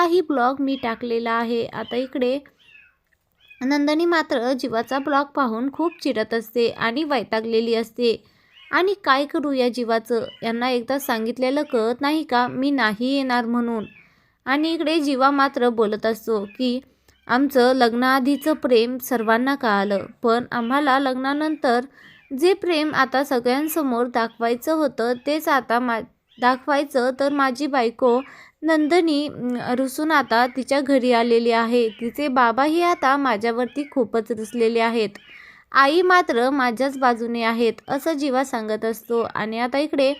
काही ब्लॉग मी टाकलेला आहे. आता इकडे नंदनी मात्र जीवाचा ब्लॉग पाहून खूप चिडत असते आणि वैतागलेली असते. आणि काय करू या जीवाचं? यांना एकदा सांगितलेलं कळत नाही का? मी नाही येणार म्हणून. आणि इकडे जीवा मात्र बोलत असतो की आमचं लग्नाआधीचं प्रेम सर्वांना कळालं. पण आम्हाला लग्नानंतर जे प्रेम आता सगळ्यांसमोर दाखवायचं होतं तेच आता मा दाखवायचं तर माझी बायको नंदनी रुसून आता तिच्या घरी आलेली आहे. तिचे बाबाही आता माझ्यावरती खूपच रुसलेले आहेत. आई मात्र माझ्याच बाजूने आहेत असं जीवा सांगत असतो. आणि आता इकडे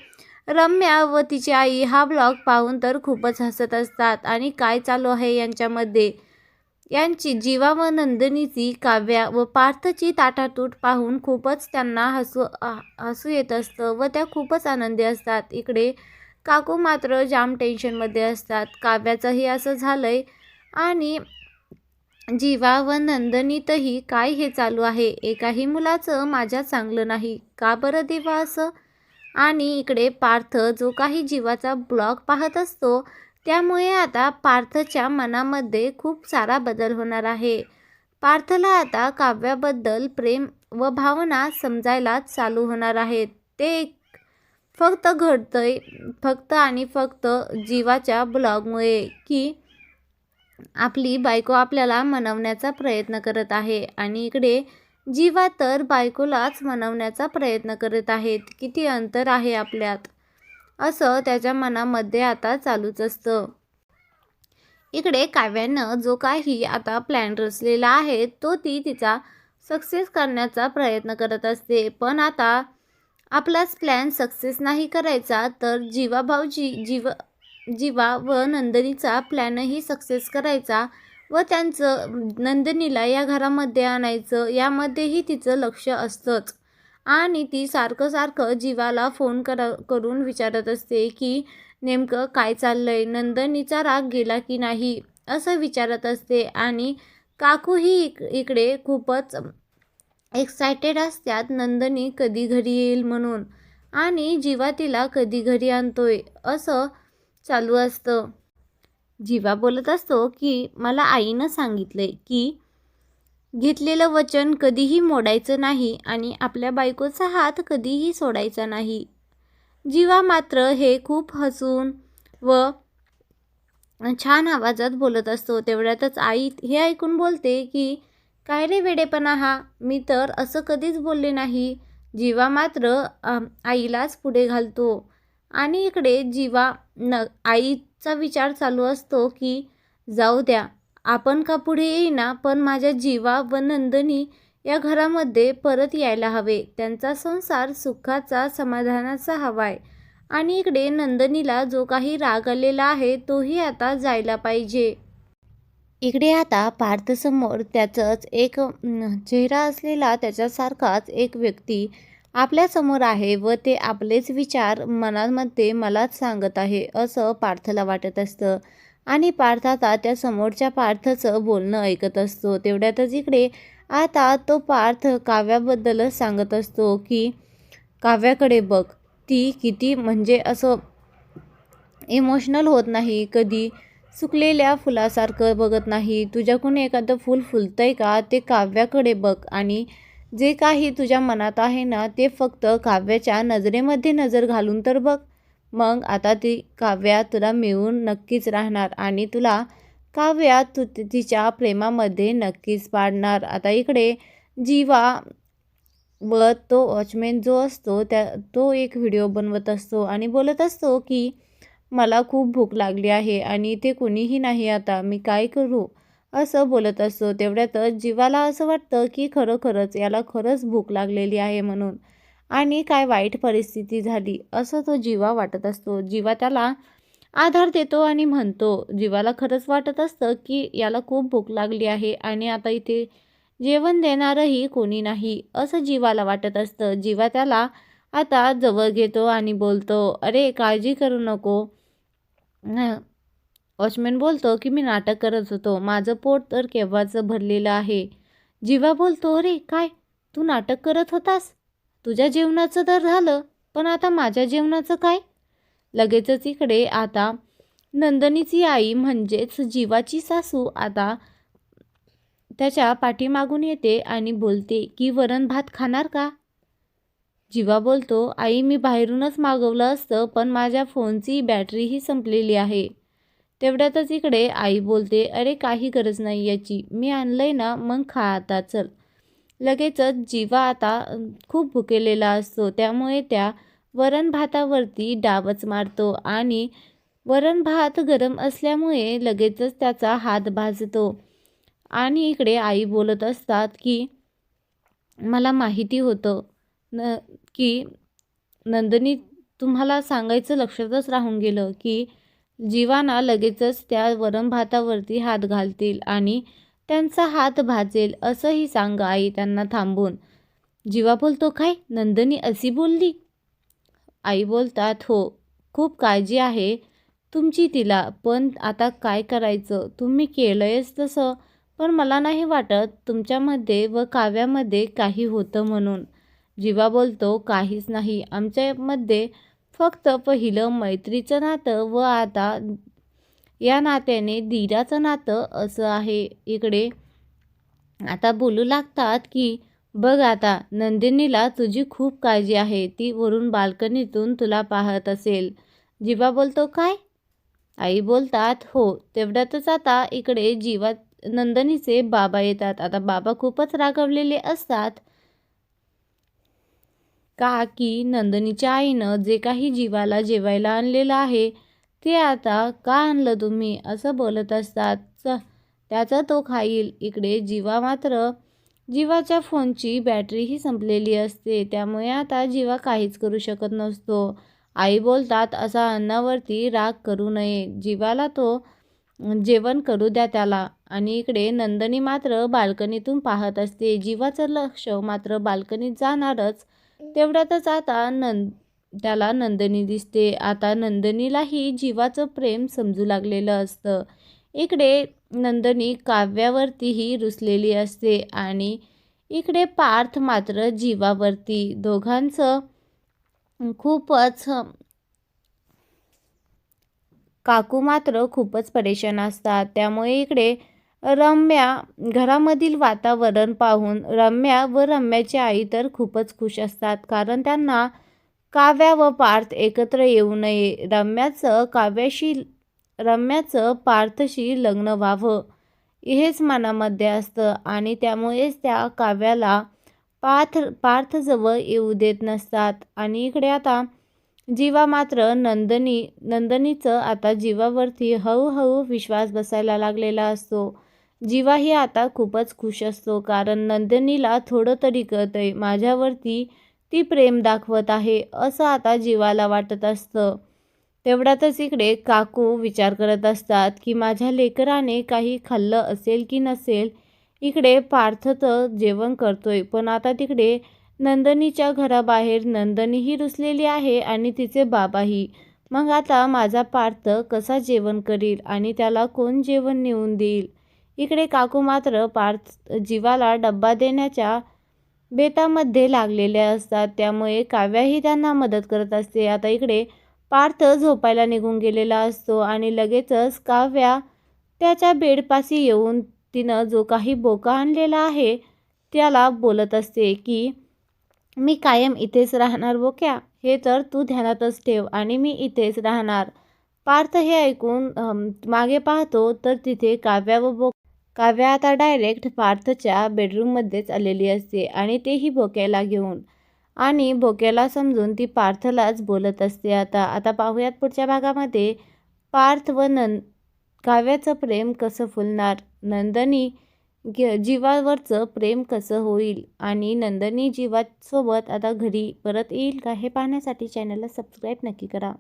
रम्या व तिची आई हा ब्लॉग पाहून तर खूपच हसत असतात. आणि काय चालू आहे यांच्यामध्ये? यांची जीवा व नंदिनीची काव्या व पार्थची ताटातूट पाहून खूपच त्यांना हसू हसू येत असतं व त्या खूपच आनंदी असतात. इकडे काकू मात्र जाम टेन्शनमध्ये असतात. काव्याचंही असं झालंय. आणि जीवा व नंदनीतही काय हे चालू आहे? एकाही मुलाचं माझ्या चांगलं नाही. का बरं देवा असं? आणि इकडे पार्थ जो काही जीवाचा ब्लॉग पाहत असतो त्यामुळे आता पार्थच्या मनामध्ये खूप सारा बदल होणार आहे. पार्थला आता काव्याबद्दल प्रेम व भावना समजायला चालू होणार आहेत. ते एक फक्त घडतंय फक्त आणि फक्त जीवाच्या ब्लॉगमुळे की आपली बायको आपल्याला मनवण्याचा प्रयत्न करत आहे. आणि इकडे जीवा तर बायकोलाच मनवण्याचा प्रयत्न करत आहेत. किती अंतर आहे आपल्यात? असं त्याच्या मनामध्ये आता चालूच असतं. इकडे काव्यानं जो काही आता प्लॅन रचलेला आहे तो ती तिचा सक्सेस करण्याचा प्रयत्न करत असते. पण आता आपलाच प्लॅन सक्सेस नाही करायचा तर जीवा भाऊजी जीव जीवा व नंदिनीचा प्लॅनही सक्सेस करायचा व त्यांचं नंदिनीला या घरामध्ये आणायचं यामध्येही तिचं लक्ष असतंच. आणि ती सारखं सारखं जीवाला फोन कर करून विचारत असते की नेमकं काय चाललंय नंदनीचा राग गेला की नाही असं विचारत असते. आणि काकूही इक इकडे खूपच एक्सायटेड असतात नंदनी कधी घरी येईल म्हणून. आणि जीवा तिला कधी घरी आणतोय असं चालू असतं. जीवा बोलत असतो की मला आईनं सांगितलंय की घेतलेलं वचन कधीही मोडायचं नाही आणि आपल्या बायकोचा हात कधीही सोडायचा नाही. जीवा मात्र हे खूप हसून व छान आवाजात बोलत असतो. तेवढ्यातच आई हे ऐकून बोलते की काय रे वेडेपणा हा? मी तर असं कधीच बोलले नाही. जीवा मात्र आईलाच पुढे घालतो. आणि इकडे जीवा न आईचा विचार चालू असतो की जाऊ द्या आपण का पुढे येईना? पण माझ्या जीवा व नंदनी या घरामध्ये परत यायला हवे. त्यांचा संसार सुखाचा समाधानाचा हवाय. आणि इकडे नंदनीला जो काही राग आलेला आहे तोही आता जायला पाहिजे. इकडे आता पार्थसमोर त्याचंच एक चेहरा असलेला त्याच्यासारखाच एक व्यक्ती आपल्यासमोर आहे व ते आपलेच विचार मनामध्ये मलाच सांगत आहे असं पार्थला वाटत असतं. आणि पार्थ आता त्या समोरच्या पार्थचं बोलणं ऐकत असतो. तेवढ्यातच इकडे आता तो पार्थ काव्याबद्दलच सांगत असतो की काव्याकडे बघ ती किती म्हणजे असं इमोशनल होत नाही कधी. सुकलेल्या फुलासारखं बघत नाही. तुझ्याकडून एखादं फूल फुलतंय का ते काव्याकडे बघ. आणि जे काही तुझ्या मनात आहे ना ते फक्त काव्याच्या नजरेमध्ये नजर घालून तर बघ. मग आता ती काव्या तुला मिळून नक्कीच राहणार आणि तुला काव्या तू तिच्या प्रेमामध्ये नक्कीच पाडणार. आता इकडे जीवा व तो वॉचमॅन जो असतो त्या तो एक व्हिडिओ बनवत असतो आणि बोलत असतो की मला खूप भूक लागली आहे आणि इथे कुणीही नाही आता मी काय करू? असं बोलत असतो तेवढ्यातच जीवाला असं वाटतं की खरोखरच याला खरंच भूक लागलेली आहे म्हणून. आणि काय वाईट परिस्थिती झाली असं तो जीवा वाटत असतो. जीवा त्याला आधार देतो आणि म्हणतो जीवाला खरंच वाटत असतं की याला खूप भूक लागली आहे आणि आता इथे जेवण देणारही कोणी नाही असं जीवाला वाटत असतं. जीवा त्याला आता जवळ घेतो आणि बोलतो अरे काळजी करू नको. वॉचमॅन बोलतो की मी नाटक करत होतो. माझं पोट तर केव्हाचं भरलेलं आहे. जिवा बोलतो अरे काय? तू नाटक करत होतास? तुझ्या जेवणाचं तर झालं पण आता माझ्या जेवणाचं काय? लगेचच इकडे आता नंदनीची आई म्हणजेच जीवाची सासू आता त्याच्या पाठीमागून येते आणि बोलते की वरण भात खाणार का? जीवा बोलतो आई मी बाहेरूनच मागवलं असतं पण माझ्या फोनची बॅटरीही संपलेली आहे. तेवढ्यातच इकडे आई बोलते अरे काही गरज नाही याची. मी आणलंय ना मग खा आता चल. लगेचच जीवा आता खूप भुकेलेला असतो. त्यामुळे त्या वरण भातावरती डावच मारतो आणि वरण भात गरम असल्यामुळे लगेचच त्याचा हात भाजतो. आणि इकडे आई बोलत असतात की मला माहिती होतं न की नंदनी तुम्हाला सांगायचं लक्षातच राहून गेलं की जीवाना लगेचच त्या वरण भातावरती हात घालतील आणि त्यांचा हात भाजेल असंही सांगा आई त्यांना थांबून. जीवा बोलतो काय? नंदनी अशी बोलली? आई बोलतात हो खूप काळजी आहे तुमची तिला पण आता काय करायचं? तुम्ही केलंयच तसं पण मला नाही वाटत तुमच्यामध्ये व काव्यामध्ये काही होतं म्हणून. जीवा बोलतो काहीच नाही. आमच्यामध्ये फक्त पहिलं मैत्रीचं नातं व आता या नात्याने धीराचं नातं असं आहे. इकडे आता बोलू लागतात की बघ आता नंदिनीला तुझी खूप काळजी आहे. ती वरून बाल्कनीतून तुला पाहत असेल. जीवा बोलतो काय? आई बोलतात हो तेवढ्यातच आता इकडे जीवा नंदनीचे बाबा येतात. आता बाबा खूपच रागवलेले असतात. का की नंदनीच्या आईनं जे काही जीवाला जेवायला आणलेलं आहे ते आता का आणलं तुम्ही? असं बोलत असतात. च त्याचा तो खाईल. इकडे जीवा मात्र जीवाच्या फोनची बॅटरीही संपलेली असते. त्यामुळे आता जीवा काहीच करू शकत नसतो. आई बोलतात असा अन्नावरती राग करू नये. जीवाला तो जेवण करू द्या त्याला. आणि इकडे नंदनी मात्र बाल्कनीतून पाहत असते. जीवाचं लक्ष मात्र बाल्कनीत जाणारच तेवढ्यातच आता नंद त्याला नंदनी दिसते. आता नंदनीलाही जीवाचं प्रेम समजू लागलेलं असतं. इकडे नंदनी काव्यावरतीही रुसलेली असते आणि इकडे पार्थ मात्र जीवावरती. दोघांचं खूपच काकू मात्र खूपच परेशान असतात. त्यामुळे इकडे रम्या घरामधील वातावरण पाहून रम्या व रम्याची आई तर खूपच खुश असतात कारण त्यांना काव्या व पार्थ एकत्र येऊ नये. रम्याचं काव्याशी रम्याचं पार्थशी लग्न व्हावं हेच मनामध्ये असतं आणि त्यामुळेच त्या काव्याला पार्थ पार्थजवळ येऊ देत नसतात. आणि इकडे आता जीवा मात्र नंदनी नंदनीचं आता जीवावरती हळूहळू विश्वास बसायला लागलेला असतो. जीवाही आता खूपच खुश असतो कारण नंदिनीला थोडं तरी कळतंय माझ्यावरती ती प्रेम दाखवत आहे असं आता जीवाला वाटत असतं. तेवढ्यातच इकडे काकू विचार करत असतात की माझ्या लेकराने काही खाल्लं असेल की नसेल? इकडे पार्थ तर जेवण करतोय पण आता तिकडे नंदनीच्या घराबाहेर नंदनीही रुसलेली आहे आणि तिचे बाबाही. मग आता माझा पार्थ कसा जेवण करील आणि त्याला कोण जेवण नेऊन देईल? इकडे काकू मात्र पार्थ जीवाला डब्बा देण्याच्या बेतामध्ये लागलेले असतात. त्यामुळे काव्याही त्यांना मदत करत असते. आता इकडे पार्थ झोपायला निघून गेलेला असतो आणि लगेचच काव्या त्याच्या बेडपाशी येऊन तिनं जो काही बोका आणलेला आहे त्याला बोलत असते की मी कायम इथेच राहणार बोक्या. हे तर तू ध्यानातच ठेव आणि मी इथेच राहणार. पार्थ हे ऐकून मागे पाहतो तर तिथे काव्या व बो काव्या आता डायरेक्ट पार्थच्या बेडरूममध्येच आलेली असते आणि तेही भोक्याला घेऊन. आणि भोक्याला समजून ती पार्थलाच बोलत असते आता. आता पाहूयात पुढच्या भागामध्ये. पार्थ व नंद काव्याचं प्रेम कसं फुलणार? नंदनी जीवावरचं प्रेम कसं होईल? आणि नंदनी जीवासोबत आता घरी परत येईल का? हे पाहण्यासाठी चॅनलला सबस्क्राईब नक्की करा.